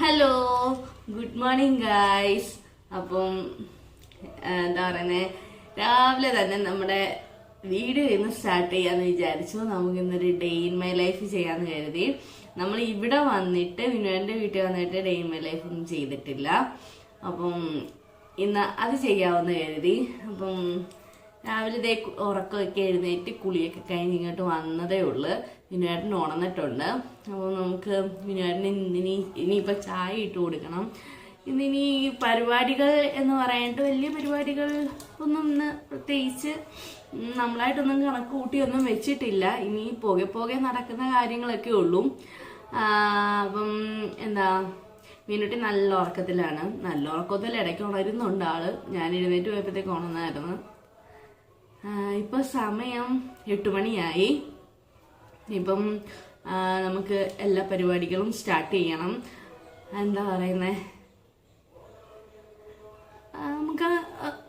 Hello good morning guys അപ്പം എന്താ പറയുന്നത് രാവിലെ തന്നെ നമ്മുടെ വീഡിയോ ഇന്ന് സ്റ്റാർട്ട് ചെയ്യാന്ന് വിചാരിച്ചു. നമുക്ക് ഇന്നൊരു ഡേ ഇൻ മൈ ലൈഫ് ചെയ്യാന്ന് കരുതി. നമ്മൾ ഇവിടെ വന്നിട്ട് വിനുവിന്റെ വീട്ടിൽ വന്നിട്ട് ഡേ ഇൻ മൈ ലൈഫ് ഒന്നും ചെയ്തിട്ടില്ല. അപ്പം ഇന്ന് അത് ചെയ്യാമെന്ന് കരുതി. അപ്പം രാവിലെ ഇതേ ഉറക്കമൊക്കെ എഴുന്നേറ്റ് കുളിയൊക്കെ കഴിഞ്ഞ് ഇങ്ങോട്ട് വന്നതേ ഉള്ളു. വിനുവേട്ടൻ ഉണർന്നിട്ടുണ്ട്. അപ്പോൾ നമുക്ക് വിനുവേട്ടന് ഇന്നിനി ഇനിയിപ്പോൾ ചായ ഇട്ട് കൊടുക്കണം. ഇന്നിനി പരിപാടികൾ എന്ന് പറയാനായിട്ട് വലിയ പരിപാടികൾ ഒന്നും ഇന്ന് പ്രത്യേകിച്ച് നമ്മളായിട്ടൊന്നും കണക്ക് കൂട്ടിയൊന്നും വെച്ചിട്ടില്ല. ഇനി പോകെ പോകെ നടക്കുന്ന കാര്യങ്ങളൊക്കെ ഉള്ളൂ. അപ്പം എന്താ മീനുട്ടി നല്ല ഉറക്കത്തിലാണ്. നല്ല ഉറക്കത്തിൽ ഇടയ്ക്ക് ഉണരുന്നുണ്ട് ആൾ. ഞാൻ എഴുന്നേറ്റ് പോയപ്പോഴത്തേക്ക് ഉണർന്നായിരുന്നു ആ, ഇപ്പൊ സമയം എട്ട് മണിയായി. ഇപ്പം നമുക്ക് എല്ലാ പരിപാടികളും സ്റ്റാർട്ട് ചെയ്യണം. എന്താ പറയുന്നേ? നമുക്ക്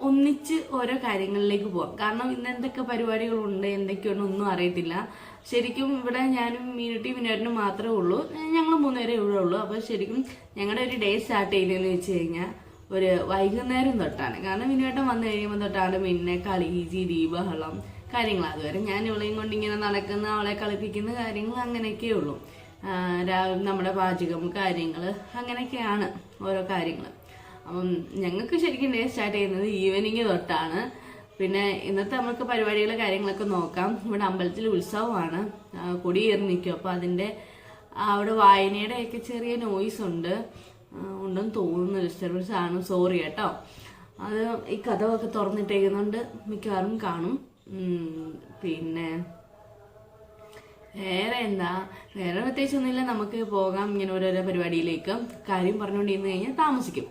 ഒന്നിച്ച് ഓരോ കാര്യങ്ങളിലേക്ക് പോവാം. കാരണം ഇന്ന് എന്തൊക്കെ പരിപാടികളുണ്ട് എന്തൊക്കെയുണ്ട് ഒന്നും അറിയത്തില്ല. ശരിക്കും ഇവിടെ ഞാനും മീനുട്ടി മിനുട്ടിനും മാത്രമേ ഉള്ളൂ. ഞങ്ങൾ മൂന്നുപേരെ ഇവിടെ ഉള്ളൂ. അപ്പോൾ ശരിക്കും ഞങ്ങളുടെ ഒരു ഡേ സ്റ്റാർട്ട് ചെയ്യുന്നതെന്ന് വെച്ച് കഴിഞ്ഞാൽ ഒരു വൈകുന്നേരം തൊട്ടാണ്. കാരണം വിനുവേട്ടൻ വന്നു കഴിയുമ്പോൾ തൊട്ടാണ് പിന്നെ കളി ചിരി ബഹളം കാര്യങ്ങൾ. അതുവരെ ഞാൻ ഇവളെയും കൊണ്ട് ഇങ്ങനെ നടക്കുന്ന അവളെ കളിപ്പിക്കുന്ന കാര്യങ്ങൾ അങ്ങനെയൊക്കെ ഉള്ളൂ. നമ്മുടെ പാചകം കാര്യങ്ങൾ അങ്ങനെയൊക്കെയാണ് ഓരോ കാര്യങ്ങൾ അപ്പം ഞങ്ങൾക്ക് ശരിക്കും ഡേ സ്റ്റാർട്ട് ചെയ്യുന്നത് ഈവനിങ് തൊട്ടാണ്. പിന്നെ ഇന്നത്തെ നമുക്ക് പരിപാടികളെ കാര്യങ്ങളൊക്കെ നോക്കാം. ഇവിടെ അമ്പലത്തിൽ ഉത്സവമാണ്. കൊടിയേറി നിൽക്കും അപ്പോൾ അതിന്റെ അവിടെ വായനയുടെയൊക്കെ ചെറിയ നോയിസ് ഉണ്ട്. ഉണ്ടെന്ന് തോന്നുന്നു. ഡിസ്റ്റർബൻസ് ആണ്. സോറി കേട്ടോ. അത് ഈ കഥകളൊക്കെ തുറന്നിട്ടേക്കുന്നുണ്ട്. മിക്കവാറും കാണും. പിന്നെ വേറെ എന്താ? വേറെ പ്രത്യേകിച്ച് ഒന്നുമില്ല നമുക്ക് പോകാം. ഇങ്ങനെ ഓരോരോ പരിപാടിയിലേക്ക്. കാര്യം പറഞ്ഞുകൊണ്ടിരുന്ന് കഴിഞ്ഞാൽ താമസിക്കും.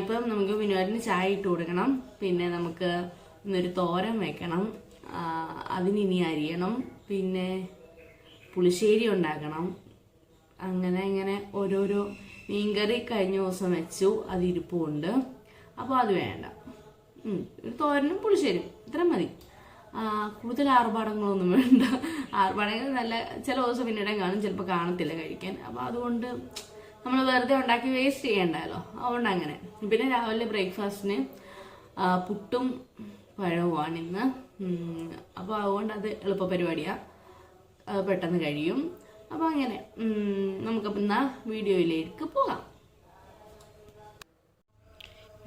ഇപ്പം നമുക്ക് വിനോദിന് ചായ ഇട്ട് കൊടുക്കണം. പിന്നെ നമുക്ക് ഇന്നൊരു തോരൻ വെക്കണം. അതിനി അതിന് ഇനി അരിയണം. പിന്നെ പുളിശ്ശേരി ഉണ്ടാക്കണം. അങ്ങനെ ഇങ്ങനെ ഓരോരോ മീൻകറി കഴിഞ്ഞ ദിവസം വെച്ചു അത് ഇരിപ്പുണ്ട്. അപ്പോൾ അത് വേണ്ട. ഒരു തോരനും പുളിശ്ശേരും ഇത്ര മതി. കൂടുതൽ ആർഭാടങ്ങളൊന്നും വേണ്ട. ആർഭാടങ്ങൾ നല്ല ചില ദിവസം പിന്നീട് കാണും ചിലപ്പോൾ കാണത്തില്ല കഴിക്കാൻ. അപ്പോൾ അതുകൊണ്ട് നമ്മൾ വെറുതെ ഉണ്ടാക്കി വേസ്റ്റ് ചെയ്യണ്ടല്ലോ. അതുകൊണ്ട് അങ്ങനെ. പിന്നെ രാവിലെ ബ്രേക്ക്ഫാസ്റ്റിന് പുട്ടും പഴവുമാണ് ഇന്ന്. അപ്പോൾ അതുകൊണ്ട് അത് എളുപ്പ പരിപാടിയാണ് പെട്ടെന്ന് കഴിയും. അപ്പോൾ അങ്ങനെ നമുക്ക് എന്നാ വീഡിയോയിലേക്ക് പോകാം.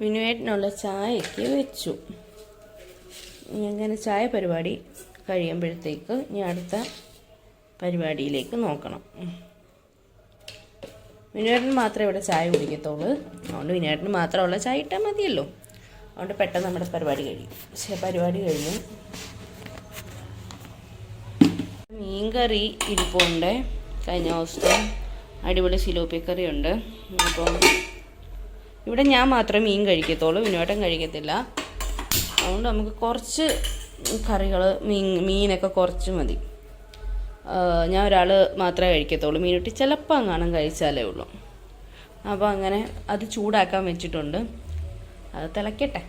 വിനുവേട്ടനുള്ള ചായയ്ക്ക് വെച്ചു. അങ്ങനെ ചായ പരിപാടി കഴിയുമ്പോഴത്തേക്ക് ഞാൻ അടുത്ത പരിപാടിയിലേക്ക് നോക്കണം. വിനുവേട്ടന് മാത്രമേ ഇവിടെ ചായ കുടിക്കത്തുള്ളൂ. അതുകൊണ്ട് വിനുവേട്ടന് മാത്രമുള്ള ചായ ഇട്ടാൽ മതിയല്ലോ. അതുകൊണ്ട് പെട്ടെന്ന് നമ്മുടെ പരിപാടി കഴിയും. പക്ഷേ പരിപാടി കഴിഞ്ഞു. മീൻകറി ഇരിപ്പുണ്ട്. കഴിഞ്ഞ ദിവസത്തെ അടിപൊളി സിലോപ്പി ഉണ്ട് അപ്പം ഇവിടെ ഞാൻ മാത്രമേ മീൻ കഴിക്കത്തുള്ളൂ വിനോട്ടം കഴിക്കത്തില്ല. അതുകൊണ്ട് നമുക്ക് കുറച്ച് കറികൾ മീൻ മീനൊക്കെ കുറച്ച് മതി. ഞാൻ ഒരാൾ മാത്രമേ കഴിക്കത്തുള്ളൂ. മീനുട്ടി ചിലപ്പോൾ അങ്ങാനും കഴിച്ചാലേ ഉള്ളൂ. അപ്പോൾ അങ്ങനെ അത് ചൂടാക്കാൻ വെച്ചിട്ടുണ്ട്. അത് തിളയ്ക്കട്ടെ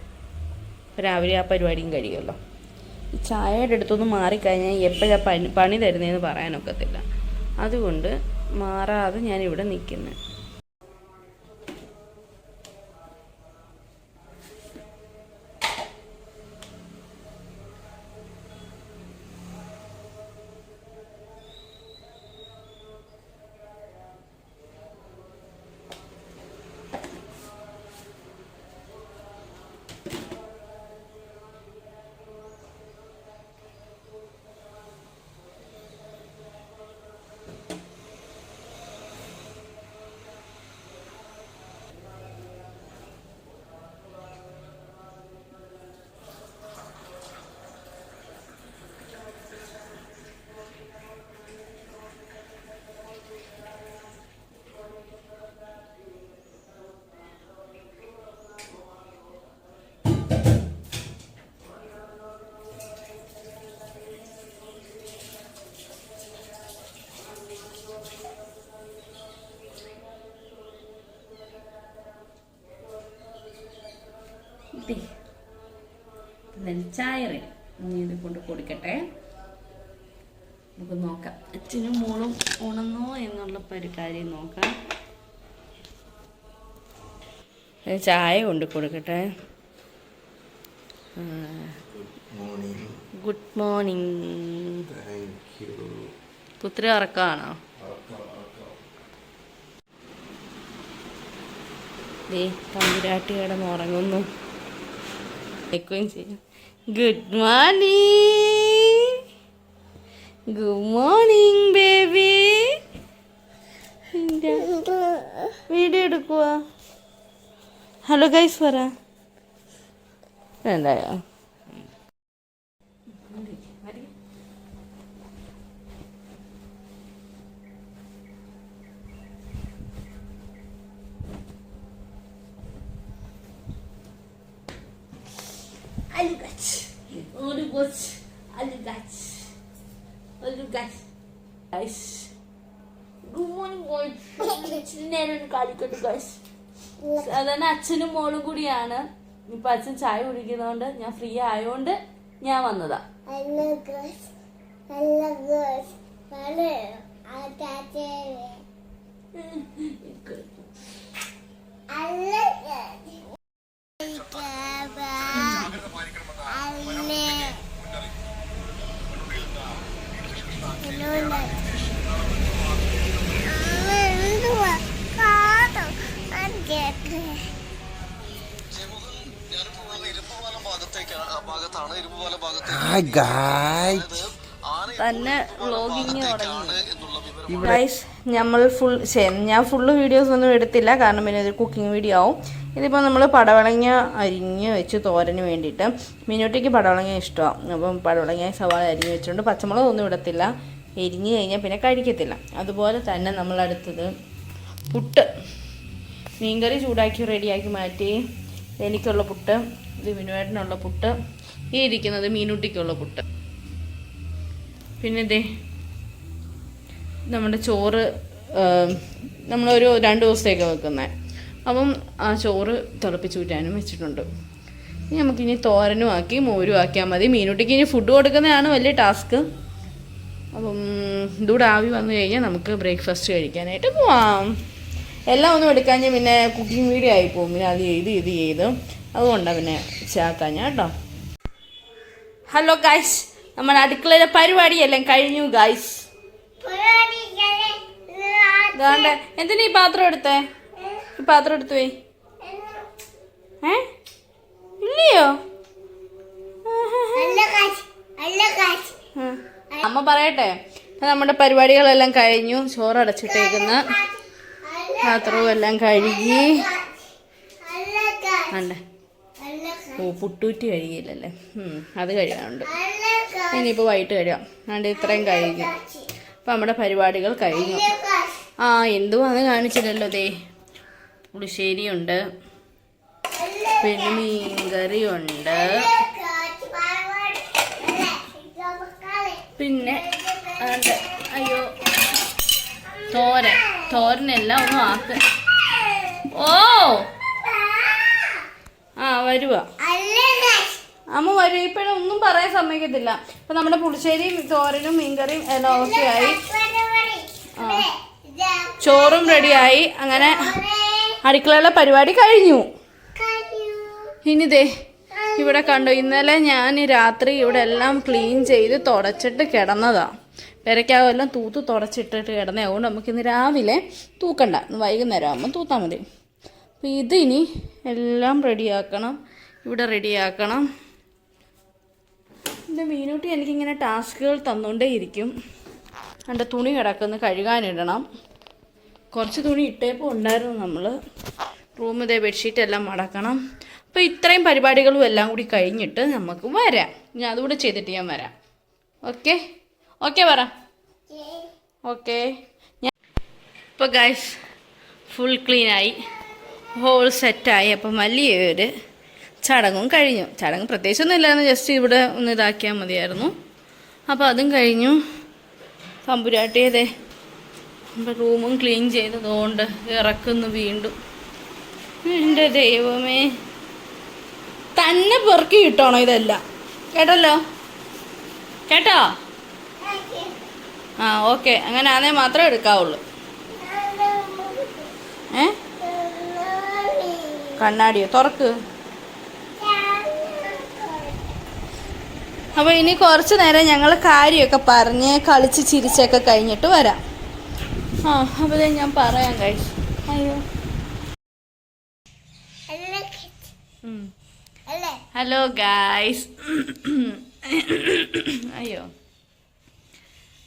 രാവിലെ ആ പരിപാടിയും കഴിയുമല്ലോ. ചായയുടെ അടുത്തൊന്ന് മാറിക്കഴിഞ്ഞാൽ എപ്പോഴാണ് പണി പണി തരുന്നതെന്ന് പറയാനൊക്കത്തില്ല. അതുകൊണ്ട് മാറാതെ ഞാനിവിടെ നിൽക്കുന്നത് ദേ, എന്തായാലും ചായ റെഡി ഇനി ഇത് കൊണ്ട് കൊടുക്കട്ടെ. നമുക്ക് നോക്കാം. അച്ഛനും മോളും ഉണന്നോ എന്നുള്ള കാര്യം നോക്കാം. ചായ കൊണ്ട് കൊടുക്കട്ടെ. Good morning. പുത്ര ഇറക്കാണോ ദേ തമ്പുരാട്ടി കിടന്ന് ഉറങ്ങുന്നു. വെക്കുകയും ചെയ്യും. Good morning good morning baby video എടുക്കുക ഹലോ ഗൈസ് പറ. വേണ്ടായോ Alugat. Alugat. Alugat. Alugat. Guys. Good morning, boys. നേരം കളിക്കട്ടെ ഗൈസ് സാധാരണ അച്ഛനും മോളും കൂടിയാണ് ഇപ്പൊ അച്ഛൻ ചായ കുടിക്കുന്നതുകൊണ്ട് ഞാൻ ഫ്രീ ആയതുകൊണ്ട് ഞാൻ വന്നതാ Hello തന്നെ വ്ളോഗിങ് തുടങ്ങി. ഗൈസ് നമ്മൾ ഫുൾ ഞാൻ ഫുള്ള് വീഡിയോസ് ഒന്നും എടുത്തില്ല. കാരണം പിന്നെ ഒരു കുക്കിംഗ് വീഡിയോ ആവും. ഇതിപ്പോൾ നമ്മൾ പടവളങ്ങ അരിഞ്ഞ് വെച്ച് തോരന് വേണ്ടിയിട്ട്. മിനുട്ടിക്ക് പടവളങ്ങ ഇഷ്ടമാണ് അപ്പം പടവളങ്ങ സവാള അരിഞ്ഞ് വെച്ചിട്ടുണ്ട് പച്ചമുളക് ഒന്നും ഇടത്തില്ല. എരിഞ്ഞ് കഴിഞ്ഞാൽ പിന്നെ കഴിക്കത്തില്ല. അതുപോലെ തന്നെ നമ്മൾ അടുത്തത് പുട്ട്. മീൻകറി ചൂടാക്കി റെഡിയാക്കി മാറ്റി എനിക്കുള്ള പുട്ട് ഇത് മിനുവേട്ടനുള്ള പുട്ട് ഈ ഇരിക്കുന്നത് മീനുട്ടിക്കുള്ള പുട്ട്. പിന്നെ ഇതേ നമ്മുടെ ചോറ് നമ്മളൊരു രണ്ട് ദിവസത്തേക്ക് വെക്കുന്നത് അപ്പം ആ ചോറ് തിളപ്പിച്ച് ഊറ്റാനും വെച്ചിട്ടുണ്ട്. ഇനി നമുക്കിനി തോരനും ആക്കി മോരും ആക്കിയാൽ മതി. മീനുട്ടിക്ക് ഇനി ഫുഡ് കൊടുക്കുന്നതാണ് വലിയ ടാസ്ക് അപ്പം ഇതൂടെ ആവി വന്നു കഴിഞ്ഞാൽ നമുക്ക് ബ്രേക്ക്ഫാസ്റ്റ് കഴിക്കാനായിട്ട് പോവാം. എല്ലാം ഒന്നും എടുക്കാഞ്ഞ് പിന്നെ കുക്കിംഗ് വീഡിയോ ആയി പോകും. പിന്നെ അത് ചെയ്ത് ഇത് ചെയ്ത്. അതുകൊണ്ടാണ് പിന്നെ ചാക്കാഞ്ഞ കേട്ടോ. ഹലോ ഗൈസ് നമ്മുടെ അടുക്കളയിലെ പരിപാടിയെല്ലാം കഴിഞ്ഞു ഇതാണ്ട്. എന്തിനാ ഈ പാത്രം എടുത്തേ? ഈ പാത്രം എടുത്തു പോയി ഏ? ഇല്ലയോ? guys. അമ്മ പറയട്ടെ? നമ്മുടെ പരിപാടികളെല്ലാം കഴിഞ്ഞു. ചോറ് അടച്ചിട്ടേക്കുന്ന പാത്രവും എല്ലാം കഴുകി. അല്ലേ ഓ പുട്ടൂറ്റി കഴുകിയില്ലല്ലേ? അത് കഴിയാനുണ്ട്. ഇനിയിപ്പോൾ വൈകിട്ട് കഴിയാം അതുകൊണ്ട് ഇത്രയും കഴുകി. അപ്പം നമ്മുടെ പരിപാടികൾ കഴിഞ്ഞു. ആ എന്തുവാന്ന് കാണിച്ചില്ലല്ലോ ദേ. പുളിശ്ശേരിയുണ്ട്. പിന്നെ മീൻകറിയുണ്ട്. പിന്നെ അയ്യോ. തോരൻ. തോരനെല്ലാം ഒന്നും ആക്ക. ഓ! ആ വരുവാ. അമ്മ വരും. ഇപ്പോഴും ഒന്നും പറയാൻ സമ്മതിക്കത്തില്ല. ഇപ്പൊ നമ്മുടെ പുളിശ്ശേരിയും തോരനും മീൻകറിയും എല്ലാം ഓക്കെ ആയി. ചോറും റെഡിയായി അങ്ങനെ അടുക്കളയിലെ പരിപാടി കഴിഞ്ഞു. ഇനി ദേ ഇവിടെ കണ്ടു. ഇന്നലെ ഞാൻ രാത്രി ഇവിടെ എല്ലാം ക്ലീൻ ചെയ്ത് തുടച്ചിട്ട് കിടന്നതാ. പെരയ്ക്കാവെല്ലാം തൂത്ത് തുടച്ചിട്ടിട്ട് കിടന്നേ അതുകൊണ്ട് നമുക്കിന്ന് രാവിലെ തൂക്കണ്ട. വൈകുന്നേരം ആകുമ്പോൾ തൂത്താൽ മതി. അപ്പോൾ ഇതിനി എല്ലാം റെഡിയാക്കണം. ഇവിടെ റെഡിയാക്കണം. എന്റെ മീനൂട്ടി എനിക്കിങ്ങനെ ടാസ്കുകൾ തന്നുകൊണ്ടേ ഇരിക്കും. എന്റെ തുണി കിടക്കുന്ന. കഴുകാനിടണം കുറച്ച് തുണി ഇട്ടേപ്പോൾ ഉണ്ടായിരുന്നു നമ്മൾ റൂമിലെ ബെഡ്ഷീറ്റ് എല്ലാം മടക്കണം. അപ്പോൾ ഇത്രയും പരിപാടികളും എല്ലാം കൂടി കഴിഞ്ഞിട്ട് നമുക്ക് വരാം. ഞാൻ അതുകൂടെ ചെയ്തിട്ട് ഞാൻ വരാം. ഓക്കെ ഓക്കെ പറ. ഓക്കെ ഞാൻ ഇപ്പോൾ ഗൈസ് ഫുൾ ക്ലീനായി ഹോൾ സെറ്റായി അപ്പം വലിയൊരു ചടങ്ങും കഴിഞ്ഞു. ചടങ്ങ് പ്രത്യേകിച്ചൊന്നും ഇല്ലായിരുന്നു. ജസ്റ്റ് ഇവിടെ ഒന്ന് ഇതാക്കിയാൽ മതിയായിരുന്നു. അപ്പോൾ അതും കഴിഞ്ഞു. തമ്പുരാട്ടിയതേ നമ്മുടെ റൂമും ക്ലീൻ ചെയ്തതുകൊണ്ട് ഇറക്കുന്നു വീണ്ടും. എന്റെ ദൈവമേ. തന്നെ പെറുക്കി കിട്ടണോ ഇതെല്ലാം. കേട്ടല്ലോ? കേട്ടോ? ആ ഓക്കെ. അങ്ങനെ ആണേ മാത്രമേ എടുക്കാവുള്ളൂ. ഏ? കണ്ണാടിയോ? തുറക്ക്. അപ്പോൾ ഇനി കുറച്ച് നേരം ഞങ്ങൾ കാര്യമൊക്കെ പറഞ്ഞ് കളിച്ച് ചിരിച്ചൊക്കെ കഴിഞ്ഞിട്ട് വരാം. ആ അപ്പോൾ ഞാൻ പറയാം കഴിച്ചു അയ്യോ. ഉം. ഹലോ ഗായ്സ് അയ്യോ.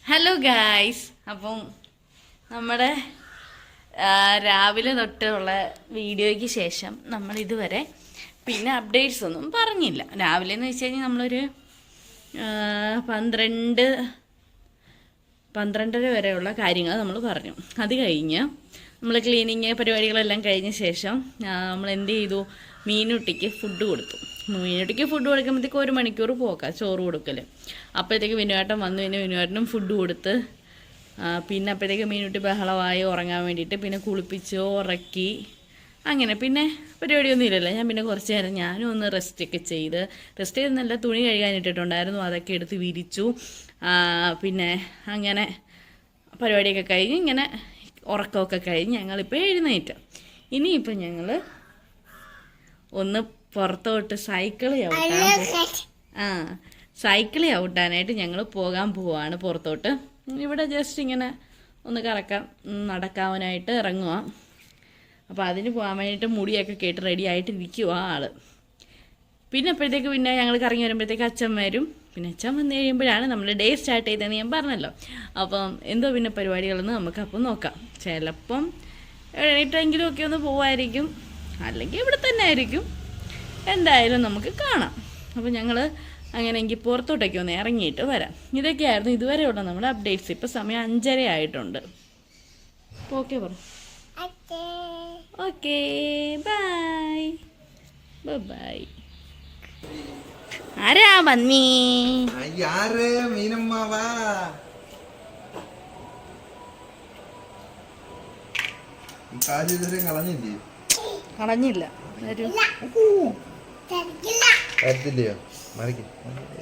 ഹലോ ഗായ്സ് അപ്പം നമ്മുടെ രാവിലെ തൊട്ടുള്ള വീഡിയോയ്ക്ക് ശേഷം നമ്മൾ ഇതുവരെ പിന്നെ അപ്ഡേറ്റ്സ് ഒന്നും പറഞ്ഞില്ല. രാവിലെ എന്ന് വെച്ച് കഴിഞ്ഞാൽ നമ്മളൊരു പന്ത്രണ്ട് പന്ത്രണ്ടര വരെയുള്ള കാര്യങ്ങൾ നമ്മൾ പറഞ്ഞു. അത് കഴിഞ്ഞ് നമ്മൾ ക്ലീനിങ് പരിപാടികളെല്ലാം കഴിഞ്ഞ ശേഷം നമ്മൾ എന്ത് ചെയ്തു? മീനുട്ടിക്ക് ഫുഡ് കൊടുത്തു. മീനുട്ടിക്ക് ഫുഡ് കൊടുക്കുമ്പോഴത്തേക്ക് ഒരു മണിക്കൂർ പോക്കാം ചോറ് കൊടുക്കൽ അപ്പോഴത്തേക്ക് വിനുവേട്ടൻ വന്നു പിന്നെ വിനുവേട്ടനും ഫുഡ് കൊടുത്ത് പിന്നെ അപ്പോഴത്തേക്ക് മീനുട്ടി ബഹളമായി ഉറങ്ങാൻ വേണ്ടിയിട്ട് പിന്നെ കുളിപ്പിച്ച് ഉറക്കി അങ്ങനെ പിന്നെ പരിപാടിയൊന്നും ഇല്ലല്ലോ. ഞാൻ പിന്നെ കുറച്ച് നേരം ഞാനും ഒന്ന് റെസ്റ്റ് ഒക്കെ ചെയ്ത് റെസ്റ്റ് ചെയ്തെന്നല്ല തുണി കഴുകാനിട്ടിട്ടുണ്ടായിരുന്നു അതൊക്കെ എടുത്ത് വിരിച്ചു. പിന്നെ അങ്ങനെ പരിപാടിയൊക്കെ കഴിഞ്ഞ് ഇങ്ങനെ ഉറക്കമൊക്കെ കഴിഞ്ഞ് ഞങ്ങളിപ്പോൾ എഴുന്നേറ്റ്. ഇനിയിപ്പോൾ ഞങ്ങൾ ഒന്ന് പുറത്തോട്ട് സൈക്കിൾ ചവിട്ടാൻ ആ സൈക്കിൾ ചവിട്ടാനായിട്ട് ഞങ്ങൾ പോകാൻ പോവാണ് പുറത്തോട്ട്. ഇവിടെ ജസ്റ്റ് ഇങ്ങനെ ഒന്ന് കറക്കാം നടക്കാവനായിട്ട് ഇറങ്ങുക അപ്പോൾ അതിന് പോകാൻ വേണ്ടിയിട്ട് മുടിയൊക്കെ കേട്ട് റെഡി ആയിട്ട് ഇരിക്കുക ആൾ. പിന്നെ അപ്പോഴത്തേക്ക് പിന്നെ ഞങ്ങൾ കറങ്ങി വരുമ്പോഴത്തേക്ക് അച്ഛൻ വരും. പിന്നെ അച്ഛൻ വന്നു കഴിയുമ്പോഴാണ് നമ്മൾ ഡേ സ്റ്റാർട്ട് ചെയ്തതെന്ന് ഞാൻ പറഞ്ഞല്ലോ. അപ്പം എന്തോ പിന്നെ പരിപാടികളെന്ന് നമുക്ക് അപ്പം നോക്കാം. ചിലപ്പം എഴുന്നേറ്റെങ്കിലും ഒക്കെ ഒന്ന് പോവായിരിക്കും. അല്ലെങ്കിൽ ഇവിടെ തന്നെ ആയിരിക്കും. എന്തായാലും നമുക്ക് കാണാം. അപ്പോൾ ഞങ്ങൾ അങ്ങനെ എങ്കിൽ പുറത്തോട്ടേക്ക് ഒന്ന് ഇറങ്ങിയിട്ട് വരാം. ഇതൊക്കെയായിരുന്നു ഇതുവരെയുള്ള നമ്മുടെ അപ്ഡേറ്റ്സ് ഇപ്പോൾ സമയം അഞ്ചര ആയിട്ടുണ്ട്. ഓക്കെ പറ. ഓക്കെ ബൈ ബൈ ആരാ വന്നീ? யாரு കളഞ്ഞില്ല?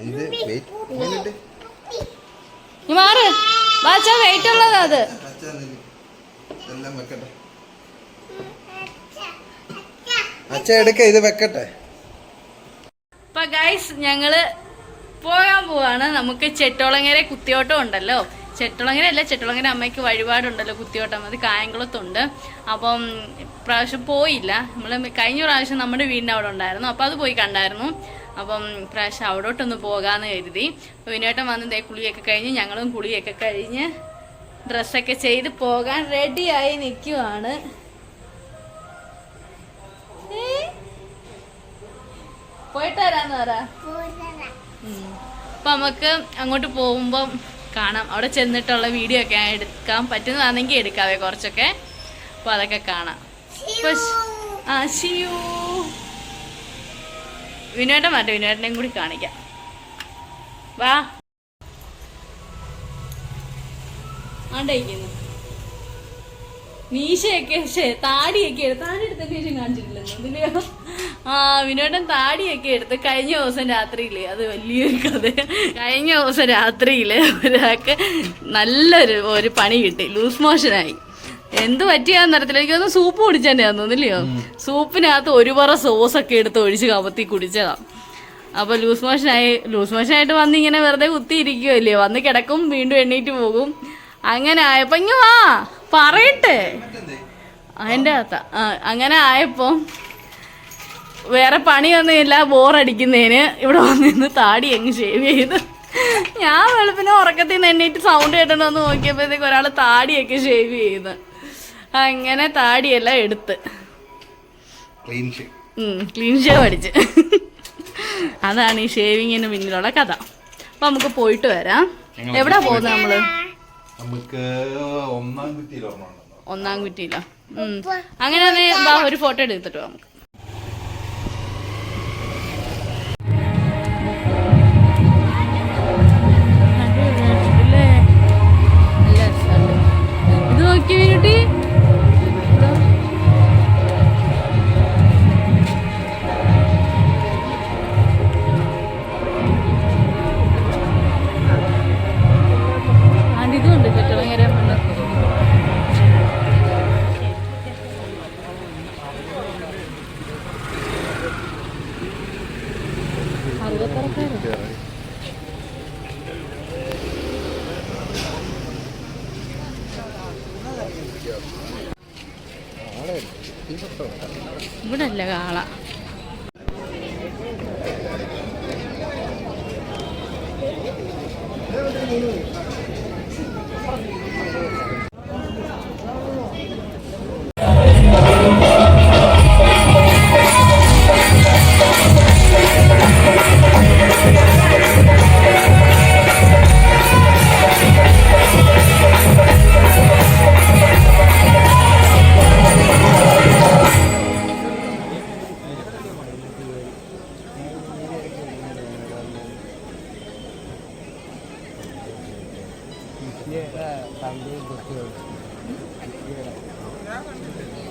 ഇത് വെയിറ്റ് നീ മാറ്. വെയിറ്റ് ഉള്ളത് അത്. എല്ലാം വെക്കട്ടെ. ഇത് വെക്കട്ടെ. ഗൈസ് ഞങ്ങൾ പോകാൻ പോവാണ്. നമുക്ക് ചെട്ടോളങ്ങരെ കുത്തിയോട്ടം ഉണ്ടല്ലോ. ചെട്ടോളങ്ങര അല്ല ചെട്ടോളങ്ങര അമ്മയ്ക്ക് വഴിപാടുണ്ടല്ലോ കുത്തിയോട്ടം. അത് കായംകുളത്തുണ്ട്. അപ്പം പ്രാവശ്യം പോയില്ല. നമ്മൾ കഴിഞ്ഞ പ്രാവശ്യം നമ്മുടെ വീടിന്റെ അവിടെ ഉണ്ടായിരുന്നു. അപ്പം അത് പോയി കണ്ടായിരുന്നു. അപ്പം പ്രാവശ്യം അവിടോട്ടൊന്ന് പോകാമെന്ന് കരുതി. വിനോട്ടം വന്ന് ദേ കുളിയൊക്കെ കഴിഞ്ഞ് ഞങ്ങളും കുളിയൊക്കെ കഴിഞ്ഞ് ഡ്രസ്സൊക്കെ ചെയ്ത് പോകാൻ റെഡിയായി നിൽക്കുവാണ് പോയിട്ട് വരാന്ന് പറ. അപ്പൊ നമുക്ക് അങ്ങോട്ട് പോകുമ്പം കാണാം. അവിടെ ചെന്നിട്ടുള്ള വീഡിയോ ഒക്കെ എടുക്കാൻ പറ്റുന്നതാണെങ്കിൽ എടുക്കാവേ കുറച്ചൊക്കെ. അപ്പോൾ അതൊക്കെ കാണാം. ആ ശിയു വിനോദം മാറ്റം വിനോദനെയും കൂടി കാണിക്കാം. വാ. ആണ്ടയിക്കുന്നു മീശയൊക്കെ താടിയൊക്കെ എടുത്ത് താടി എടുത്ത ശേഷം കാണിച്ചിട്ടില്ലെന്ന് ആ വിനോദൻ താടിയൊക്കെ എടുത്ത് കഴിഞ്ഞ ദിവസം രാത്രിയിൽ അത് വലിയൊരു കഥ. കഴിഞ്ഞ ദിവസം രാത്രിയിൽ ഒരാൾക്ക് നല്ലൊരു ഒരു പണി കിട്ടി ലൂസ് മോഷനായി. എന്ത് പറ്റിയാന്ന് അറിയത്തില്ല. എനിക്ക് തോന്നുന്നു സൂപ്പ് കുടിച്ചതന്നെ തോന്നില്ലയോ സൂപ്പിനകത്ത് ഒരു പറ സോസൊക്കെ എടുത്ത് ഒഴിച്ച് കമത്തി കുടിച്ചതാ. അപ്പൊ ലൂസ് മോഷനായി ലൂസ് മോഷനായിട്ട് വന്ന് ഇങ്ങനെ വെറുതെ കുത്തിയിരിക്കുമല്ലേ വന്ന് കിടക്കും വീണ്ടും എണ്ണീറ്റ് പോകും. അങ്ങനെ ആയപ്പോ ഇങ്ങ് വാ. പറയട്ടെ. അതിന്റെ അകത്ത അങ്ങനെ ആയപ്പോ വേറെ പണിയൊന്നുമില്ല ബോറടിക്കുന്നതിന് ഇവിടെ വന്നിരുന്ന് താടി അങ്ങ് ഷേവ് ചെയ്ത്. ഞാൻ വെളുപ്പിനെ ഉറക്കത്തിൽ നിന്ന് എണ്ണീറ്റ് സൗണ്ട് കേട്ടോന്ന് നോക്കിയപ്പോഴത്തേക്ക് ഒരാൾ താടിയൊക്കെ ഷേവ് ചെയ്ത്. അങ്ങനെ താടിയെല്ലാം എടുത്ത്. ക്ലീൻ ക്ലീൻ ഷേവ് അടിച്ച്. അതാണ് ഈ ഷേവിങ്ങിന് പിന്നിലുള്ള കഥ. അപ്പൊ നമുക്ക് പോയിട്ട് വരാം. എവിടെ പോകുന്നത് നമ്മൾ? നമുക്ക് ഒന്നാം കുറ്റിയിൽ ഒന്നാം കുറ്റിയിലോ? അങ്ങനെ ഒരു ഫോട്ടോ എടുത്തിട്ട് നമുക്ക്. ഇവിടെ അല്ല കാള. Yeah, I'm going to. Yeah.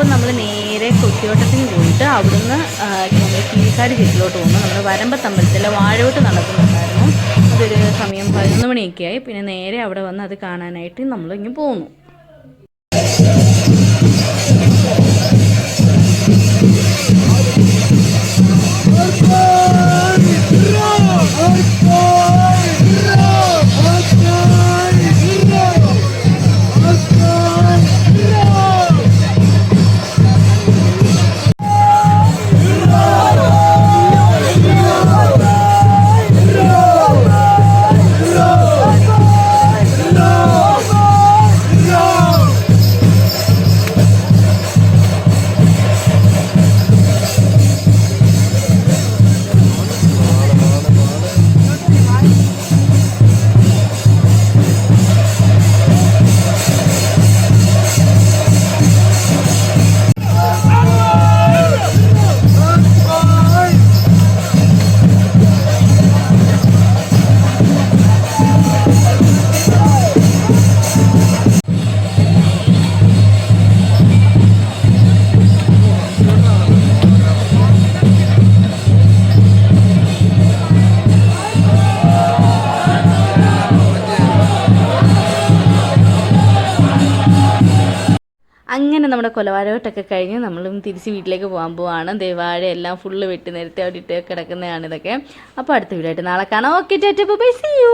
അപ്പം നമ്മൾ നേരെ കൊച്ചിയോട്ടത്തിന് പോയിട്ട് അവിടുന്ന് നമ്മൾ കീഴ്ക്കാട് ചുറ്റിലോട്ട് പോകുന്നു. നമ്മൾ വരമ്പത്തമ്പലത്തിലെ വാഴോട്ട് നടക്കുന്നുണ്ടായിരുന്നു. അതൊരു സമയം പതിനൊന്ന് മണിയൊക്കെ ആയി. പിന്നെ നേരെ അവിടെ വന്ന് അത് കാണാനായിട്ട് നമ്മൾ ഇങ്ങ് പോന്നു. നമ്മുടെ കൊലവാഴവട്ടൊക്കെ കഴിഞ്ഞ് നമ്മളും തിരിച്ച് വീട്ടിലേക്ക് പോകാൻ പോവാണ്. ദേവാഴ എല്ലാം ഫുള്ള് വെട്ടി നിരത്തി അവിടെ ഇട്ട് കിടക്കുന്നതാണ് ഇതൊക്കെ. അപ്പോൾ അടുത്ത വീഡിയോ ആയിട്ട് നാളെ കാണാം. Okay tata bye see you